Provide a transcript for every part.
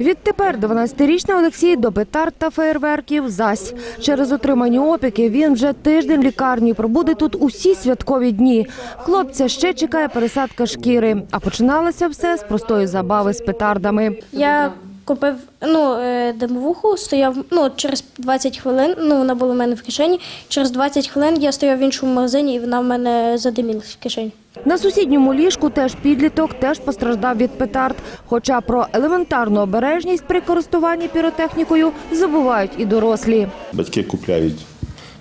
Відтепер 12-річний Олексій до петард та феєрверків зась. Через отримані опіки він вже тиждень в лікарні, пробуде тут усі святкові дні. Хлопця ще чекає пересадка шкіри, а починалося все з простої забави з петардами. Я купив ну, е, димовуху, стояв ну, через 20 хвилин, ну, вона була в мене в кишені. Через 20 хвилин я стояв в іншому магазині і вона в мене задимілась в кишені. На сусідньому ліжку теж підліток теж постраждав від петард. Хоча про елементарну обережність при користуванні піротехнікою забувають і дорослі. Батьки купляють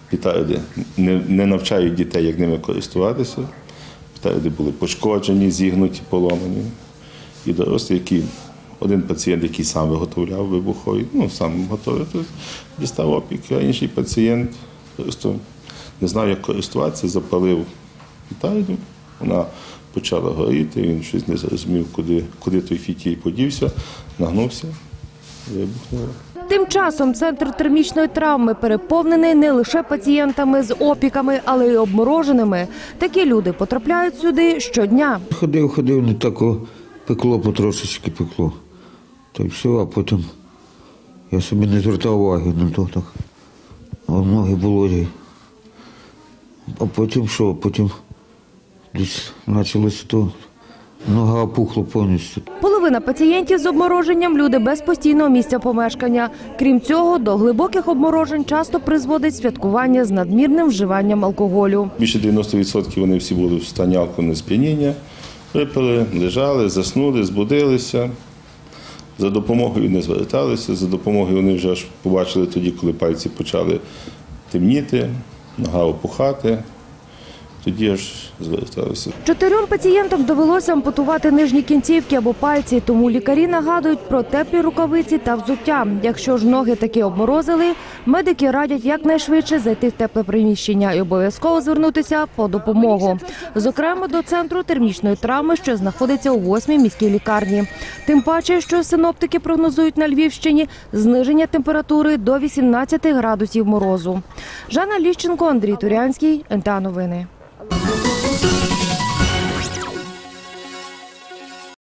петарди, не, навчають дітей, як ними користуватися. Петарди були пошкоджені, зігнуті, поломані. І дорослі, які один пацієнт, який сам виготовляв вибухові, ну сам готовий, то дістав опік, а інший пацієнт просто не знав, як користуватися, запалив петарду, вона почала горіти, він щось не зрозумів, куди, куди той фітій подівся, нагнувся, вибухнуло. Тим часом центр термічної травми переповнений не лише пацієнтами з опіками, але й обмороженими. Такі люди потрапляють сюди щодня. Ходив, ходив, не так пекло потрошечки пекло. Та й все, а потім я собі не звертав уваги на то так. А ноги болоті. А потім що? Потім десь почалося то. Нога опухла повністю. Половина пацієнтів з обмороженням люди без постійного місця помешкання. Крім цього, до глибоких обморожень часто призводить святкування з надмірним вживанням алкоголю. Більше 90% вони всі були в стані алкогольного сп'яніння, випили, лежали, заснули, збудилися. За допомогою не зверталися, за допомогою вони вже аж побачили тоді, коли пальці почали темніти, нога опухати. Тоді аж зверталися. Чотирьом пацієнтам довелося ампутувати нижні кінцівки або пальці, тому лікарі нагадують про теплі рукавиці та взуття. Якщо ж ноги таки обморозили, медики радять якнайшвидше зайти в тепле приміщення і обов'язково звернутися по допомогу. Зокрема, до центру термічної травми, що знаходиться у восьмій міській лікарні. Тим паче, що синоптики прогнозують на Львівщині зниження температури до 18 градусів морозу. Жанна Ліщенко, Андрій Турянський, НТА Новини. Thank you.